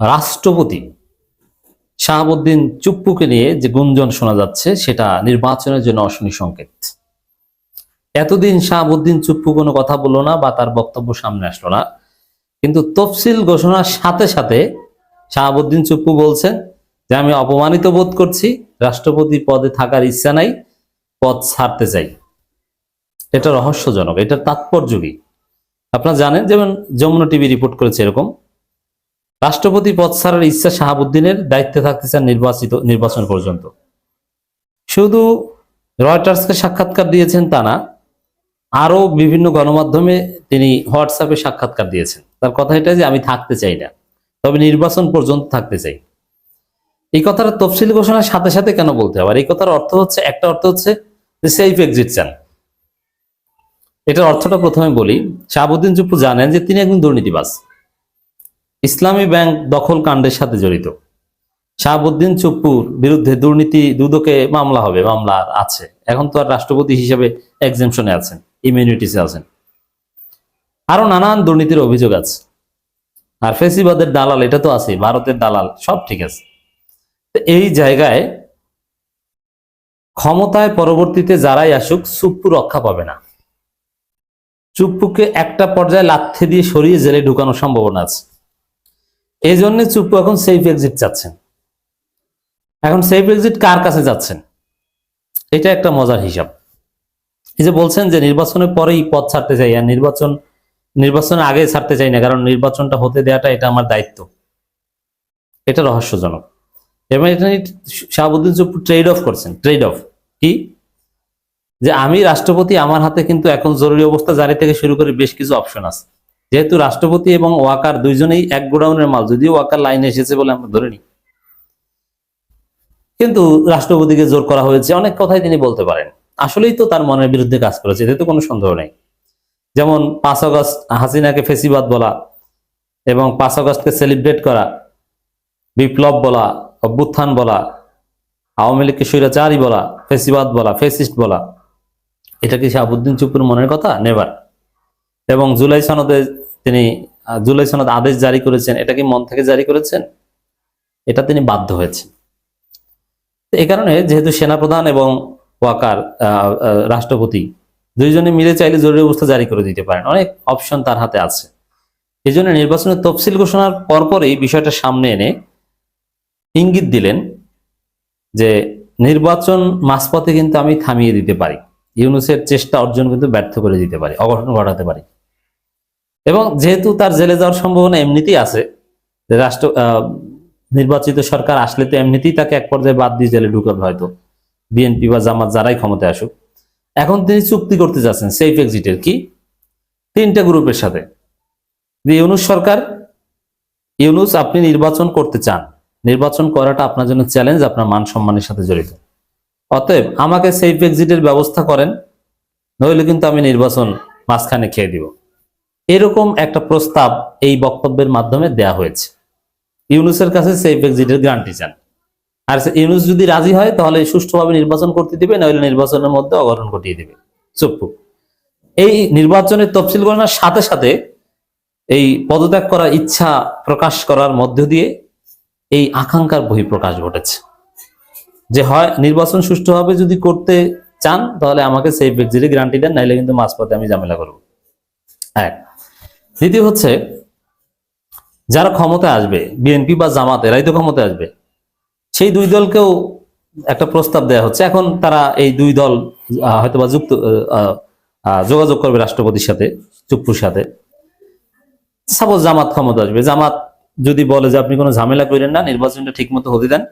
রাষ্ট্রপতি শাহাবুদ্দিন চুপ্পুকে নিয়ে যে গুঞ্জন শোনা যাচ্ছে, সেটা নির্বাচনের জন্য অশনি সংকেত। এতদিন শাহাবুদ্দিন চুপ্পু কোনো কথা বলল না বা তার বক্তব্য সামনে আসলো না। কিন্তু তফসিল ঘোষণার সাথে সাথে শাহাবুদ্দিন চুপ্পু বলছেন যে, আমি অপমানিত বোধ করছি, রাষ্ট্রপতি পদে থাকার ইচ্ছা নাই, পদ ছাড়তে চাই। এটা রহস্যজনক, এটার তাৎপর্য কি? আপনারা জানেন, যেমন যমুনা টিভি রিপোর্ট করেছে এরকম রাষ্ট্রপতি পদ ছাড়ার ইচ্ছা শাহাবুদ্দিনের, দায়িত্বে থাকতে চান নির্বাচিত নির্বাচন পর্যন্ত। শুধু রয়টার্সকে সাক্ষাৎকার দিয়েছেন তা না আরও বিভিন্ন গণমাধ্যমে তিনি হোয়াটসঅ্যাপে সাক্ষাৎকার দিয়েছেন। তার কথা এটা যে আমি থাকতে চাই না, তবে নির্বাচন পর্যন্ত থাকতে চাই। এই কথাটা তফসিল ঘোষণার সাথে সাথে কেন বলতে হবে? আর এই কথার অর্থ হচ্ছে, একটা অর্থ হচ্ছে যে সেফ এক্সিট চান। এটার অর্থটা প্রথমে বলি, শাহাবুদ্দিন চুপ্পু জানেন যে তিনি একজন দুর্নীতিবাজ। ইসলামী ব্যাংক দখল কাণ্ডের সাথে জড়িত। শাহাবুদ্দিন চুপ্পুর বিরুদ্ধে দুর্নীতি দুদকে মামলা হবে, মামলা আছে। এখন তো আর রাষ্ট্রপতি হিসেবে এক্সেমশনে আছেন ইমিউনিটিসে আছেন। আরও নানান দুর্নীতির অভিযোগ আছে। আর ফেসিবাদের দালাল, এটা তো আছে ভারতের দালাল, সব ঠিক আছে। এই জায়গায় ক্ষমতায় পরবর্তীতে যারাই আসুক, চুপ্পু রক্ষা পাবে না। চুপ্পুকে একটা পর্যায়ে লাথি দিয়ে সরিয়ে জেলে ঢুকানোর সম্ভাবনা আছে। এই জন্য চুপ্পু এখন সেফ এক্সিট চাচ্ছেন। এখন সেফ এক্সিট কার কাছে যাচ্ছেন? এটা একটা মজার হিসাব। এই যে বলছেন যে নির্বাচনের পরেই পথ ছাড়তে চাই, আর নির্বাচন নির্বাচনের আগে ছাড়তে চাই না, কারণ নির্বাচনটা হতে দেওয়াটা এটা আমার দায়িত্ব। এটা রহস্যজনক। এবং এটা শাহাবুদ্দিন চুপ্পু ট্রেড অফ করছেন। ট্রেড অফ কি? যে আমি রাষ্ট্রপতি, আমার হাতে কিন্তু এখন জরুরি অবস্থা জারি থেকে শুরু করে বেশ কিছু অপশন আছে। যেহেতু রাষ্ট্রপতি এবং ওয়াকার দুইজনেই এক গোডাউনের মাল, যদিও ওয়াকার লাইনে এসেছে বলে আমরা ধরে নিই। কিন্তু রাষ্ট্রপতিকে জোর করা হয়েছে, অনেক কথাই তিনি বলতে পারেন। আসলেই তো তার মনের বিরুদ্ধে কাজ করেছে, এতে তো কোনো সন্দেহ নেই। যেমন পাঁচ আগস্ট হাসিনাকে ফেসিবাদ বলা এবং পাঁচ আগস্টকে সেলিব্রেট করা, বিপ্লব বলা, অভ্যুত্থান বলা, আওয়ামী লীগকে স্বৈরাচারী বলা, ফেসিবাদ বলা, ফেসিস্ট বলা, এটা কি শাহাবুদ্দিন চুপুর মনের কথা? নেবার এবং জুলাই সনদে তিনি জুলাই সনদ আদেশ জারি করেছেন, এটা কি মন থেকে জারি করেছেন? এটা তিনি বাধ্য হয়েছেন। এই কারণে যেহেতু সেনাপ্রধান এবং ওয়াকার রাষ্ট্রপতি দুইজনে মিলে চাইলে জরুরি অবস্থা জারি করে দিতে পারেন। অনেক অপশন তার হাতে আছে। এই জন্য নির্বাচনের তফসিল ঘোষণার পরপরই বিষয়টা সামনে এনে ইঙ্গিত দিলেন যে নির্বাচন মাঝপথে কিন্তু আমি থামিয়ে দিতে পারি। ইউনুসের চেষ্টা অর্জন কিন্তু ব্যর্থ করে দিতে পারি, অঘটন ঘটাতে পারি। এবং যেহেতু তার জেলে যাওয়ার সম্ভাবনা এমনিতেই আছে রাষ্ট্র নির্বাচিত সরকার আসলে তো এমনিতেই তাকে এক পর্যায়ে বাদ দিয়ে জেলে ঢুকাবে হয়তো বিএনপি বা জামাত যারাই ক্ষমতায় আসুক। এখন তিনি চুক্তি করতে যাচ্ছেন সেফ এক্সিটের কি? তিনটা গ্রুপের সাথে। ইউনুস সরকার, ইউনুস আপনি নির্বাচন করতে চান, নির্বাচন করাটা আপনার জন্য চ্যালেঞ্জ আপনার মান সম্মানের সাথে জড়িত। অতএব আমাকে সেফ এক্সিটের ব্যবস্থা করেন, নইলে কিন্তু আমি নির্বাচন মাঝখানে খেয়ে দিব। এরকম একটা প্রস্তাব এই বক্তব্যের মাধ্যমে দেয়া হয়েছে। ইউনুসের কাছে সেফ এক্সিটের গ্যারান্টি চান। আর ইউনুস যদি রাজি হয়, তাহলে সুষ্ঠুভাবে নির্বাচন করতে দিবে নইলে নির্বাচনের মধ্যে অঘটন ঘটিয়ে দিবে। চুপ্পু এই নির্বাচনের তফসিল গণনার সাথে সাথে এই পদত্যাগ করার ইচ্ছা প্রকাশ করার মধ্য দিয়ে এই আকাঙ্ক্ষার বহিঃপ্রকাশ ঘটেছে। যে হয়, নির্বাচন সুষ্ঠুভাবে যদি করতে চান, তাহলে আমাকে সেই ব্যক্তির গ্যারান্টি দেন নাইলে কিন্তু মাঝপথে আমি ঝামেলা করব। এক। দ্বিতীয় হচ্ছে যারা ক্ষমতায় আসবে বিএনপি বা জামাত এরাই তো ক্ষমতায় আসবে। সেই দুই দলকেও একটা প্রস্তাব দেওয়া হচ্ছে। এখন তারা এই দুই দল আহ, হয়তোবা যুক্ত যোগাযোগ করবে রাষ্ট্রপতির সাথে চুপ্পুর সাথে। সাপোজ জামাত ক্ষমতা আসবে। জামাত যদি বলে যে আপনি কোনো ঝামেলা করেন না নির্বাচনটা ঠিক মতো হতে দেন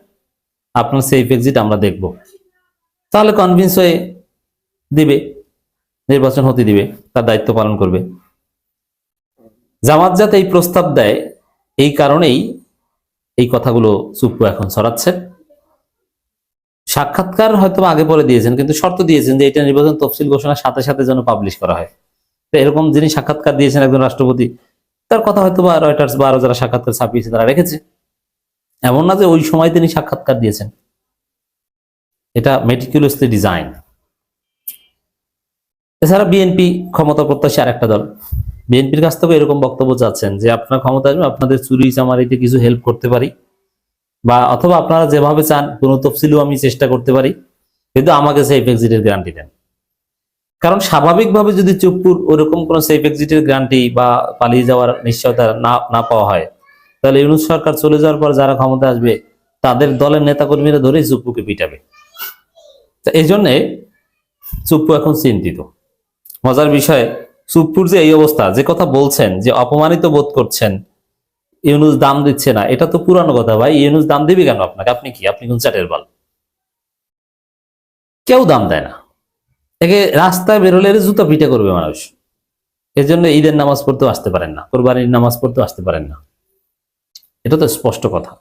আপনার সেফ এক্সিট আমরা দেখব। তাহলে কনভিন্স হয়ে দিবে নির্বাচন হতে দিবে তার দায়িত্ব পালন করবে। জামাত যাতে এই প্রস্তাব দেয়, এই কারণেই এই কথাগুলো চুপ্পু এখন ছড়াচ্ছে সাক্ষাৎকার হয়তো আগে পরে দিয়েছেন, কিন্তু শর্ত দিয়েছেন যে এটা নির্বাচন তফসিল ঘোষণার সাথে সাথে যেন পাবলিশ করা হয়। তো এরকম যিনি সাক্ষাৎকার দিয়েছেন একজন রাষ্ট্রপতি, তার কথা হয়তো বা রয়টার্স বা আরও যারা সাক্ষাৎকার ছাপিয়েছে তারা রেখেছে। এমন না যে ওই সময় তিনি সাক্ষাৎকার দিয়েছেন। এটা মেটিকুলাসলি ডিজাইন এছাড়া বিএনপি ক্ষমতা প্রত্যাশী আরেকটা দল। বিএনপির কাছ থেকে এরকম বক্তব্য চাচ্ছেন যে আপনার ক্ষমতা আসবে, আপনাদের চুরি চামারিতে কিছু হেল্প করতে পারি বা অথবা আপনারা যেভাবে চান কোনো তফসিলও আমি চেষ্টা করতে পারি, কিন্তু আমাকে সেফ এক্সিটের গ্যারান্টি দেন। কারণ স্বাভাবিকভাবে যদি চুপ্পুর ওরকম কোনো সেফ এক্সিটের গ্যারান্টি বা পালিয়ে যাওয়ার নিশ্চয়তা না না পাওয়া হয়, তাহলে ইউনুস সরকার চলে যাওয়ার পর যারা ক্ষমতা আসবে, তাদের দলের নেতাকর্মীরা ধরেই চুপ্পুকে পিটাবে। এই জন্যে চুপ্পু এখন চিন্তিত। মজার বিষয় চুপ্পুর যে এই অবস্থা, যে কথা বলছেন, যে অপমানিত বোধ করছেন, ইউনুস দাম দিচ্ছে না, এটা তো পুরানো কথা ভাই, ইউনুস দাম দিবে কেন আপনাকে? আপনি কি? আপনি কোন চাটের বল? কেউ দাম দেয় না। একে রাস্তায় বেরোলে জুতা পিঠে করবে মানুষ। এর জন্য ঈদের নামাজ পড়তেও আসতে পারেন না, কোরবানির নামাজ পড়তেও আসতে পারেন না। এটা তো স্পষ্ট কথা।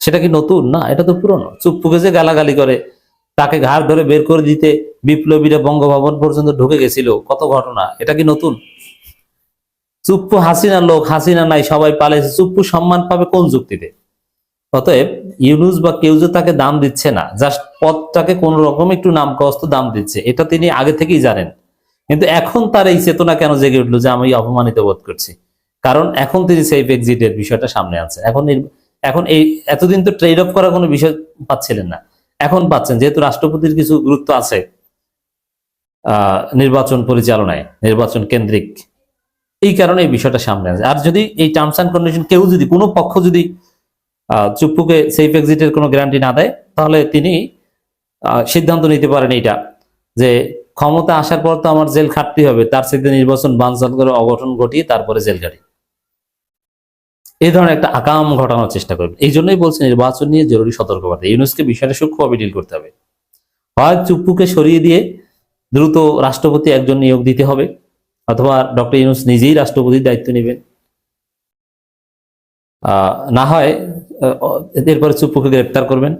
সেটা কি নতুন? না, এটা তো পুরনো। চুপ্পুকে যে গালাগালি করে তাকে ঘাড় ধরে বের করে দিতে বিপ্লবীরা বঙ্গভবন পর্যন্ত ঢুকে গেছিল। কত ঘটনা? এটা কি নতুন? চুপ্পু হাসিনা লোক, হাসিনা নাই, সবাই পালাইছে। চুপ্পু সম্মান পাবে কোন যুক্তিতে? অতএব ইউনুস বা কেউ যে তাকে দাম দিচ্ছে না, জাস্ট পদটাকে কোন রকম একটু নামকাস্ত দাম দিচ্ছে, এটা তিনি আগে থেকেই জানেন। কিন্তু এখন তার এই চেতনা কেন জেগে উঠল যে আমি অপমানিত বোধ করছি? কারণ এখন তিনি সেফ এক্সিটের বিষয়টা সামনে আছে এখন এখন এই এতদিন তো ট্রেড অফ করার কোনো বিষয় পাচ্ছিলেন না। এখন পাচ্ছেন, যেহেতু রাষ্ট্রপতির কিছু গুরুত্ব আছে নির্বাচন পরিচালনায়, নির্বাচন কেন্দ্রিক, এই কারণে এই বিষয়টা সামনে আছে। আর যদি এই টার্মস অ্যান্ড কন্ডিশন কেউ যদি, কোনো পক্ষ যদি চুপ্পুকে সেফ এক্সিটের কোনো গ্যারান্টি না দেয়, তাহলে তিনি সিদ্ধান্ত নিতে পারেন এইটা, যে ক্ষমতা আসার পর তো আমার জেল খাটতে হবে, তার সাথে নির্বাচন বানচাল করে অঘটন ঘটিয়ে তারপরে জেল খাটি এই ধরনের একটা আকাম ঘটানোর চেষ্টা করবেন এই জন্যই বলছে নির্বাচন নিয়ে জরুরি সতর্কবার্তা। ইউনুসকে বিষয়টা সূক্ষ্মভাবে ডিল করতে হবে। হয় চুপ্পুকে সরিয়ে দিয়ে দ্রুত রাষ্ট্রপতি একজন নিয়োগ দিতে হবে, অথবা ডক্টর ইউনুস নিজেই রাষ্ট্রপতির দায়িত্ব নেবেন। না হয় এরপরে চুপ্পুকে গ্রেপ্তার করবেন।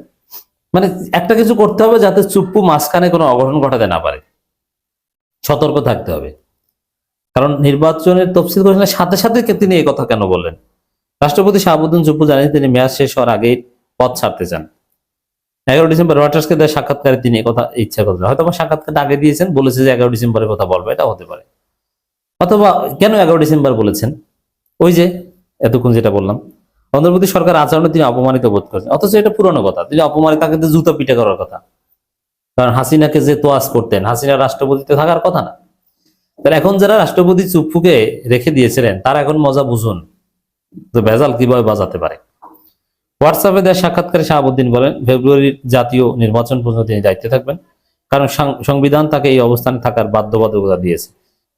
মানে একটা কিছু করতে হবে যাতে চুপ্পু মাঝখানে কোনো অঘটন ঘটাতে না পারে। সতর্ক থাকতে হবে। কারণ নির্বাচনের তফসিল ঘোষণার সাথে সাথে তিনি এই কথা কেন বললেন? রাষ্ট্রপতি শাহাবুদ্দিন চুপ্পু জানেন তিনি মেয়াদ শেষ হওয়ার আগেই পথ ছাড়তে চান। এগারো ডিসেম্বর রয়টার্সকে দেওয়া সাক্ষাৎকারে তিনি কথা ইচ্ছা করছেন। হয়তো বা সাক্ষাৎকার আগে দিয়েছেন, বলেছে যে এগারো ডিসেম্বরের কথা বলব এটা হতে পারে। অথবা কেন এগারো ডিসেম্বর বলেছেন? ওই যে এতক্ষণ যেটা বললাম, অন্ধ্রপ্রদেশ সরকার আচরণে তিনি অপমানিত বোধ করছেন। অথচ এটা পুরনো কথা, তিনি অপমানিত, তাকে জুতো পিঠে করার কথা। কারণ হাসিনাকে যে তোয়াজ করতেন হাসিনা রাষ্ট্রপতিতে থাকার কথা না। তাহলে এখন যারা রাষ্ট্রপতি চুপ্পুকে রেখে দিয়েছিলেন, তারা এখন মজা বুঝুন। তো ভেজাল কীভাবে বাজাতে পারে? হোয়াটসঅ্যাপে দেওয়া সাক্ষাৎকারে শাহাবুদ্দিন বলেন ফেব্রুয়ারির জাতীয় নির্বাচন পর্যন্ত তিনি দায়িত্বে থাকবেন, কারণ সংবিধান তাকে এই অবস্থানে থাকার বাধ্যবাধকতা দিয়েছে।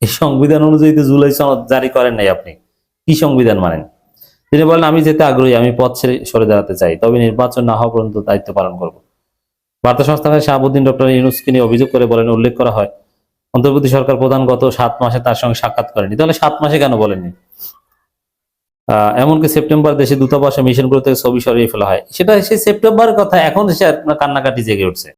এই সংবিধান অনুযায়ী তো জুলাই সনদ জারি করেন নাই আপনি। কি সংবিধান মানেন? তিনি বলেন, আমি যেতে আগ্রহী, আমি পথ ছেড়ে সরে দাঁড়াতে চাই, তবে নির্বাচন না হওয়া পর্যন্ত দায়িত্ব পালন করব। বার্তা সংস্থা শাহাবুদ্দিন ডক্টর ইউনুসকে নিয়ে অভিযোগ করে বলেন, উল্লেখ করা হয়, অন্তর্বর্তী সরকার প্রধান গত সাত মাসে তার সঙ্গে সাক্ষাৎ করেনি। তাহলে সাত মাসে কেন বলেননি? এমনকি সেপ্টেম্বর দেশে দূতাবাসে মিশনগুলো থেকে ছবি সরিয়ে ফেলা হয়। সেটা সেই সেপ্টেম্বরের কথা, এখন এসে আপনার কান্নাকাটি জেগে উঠছে।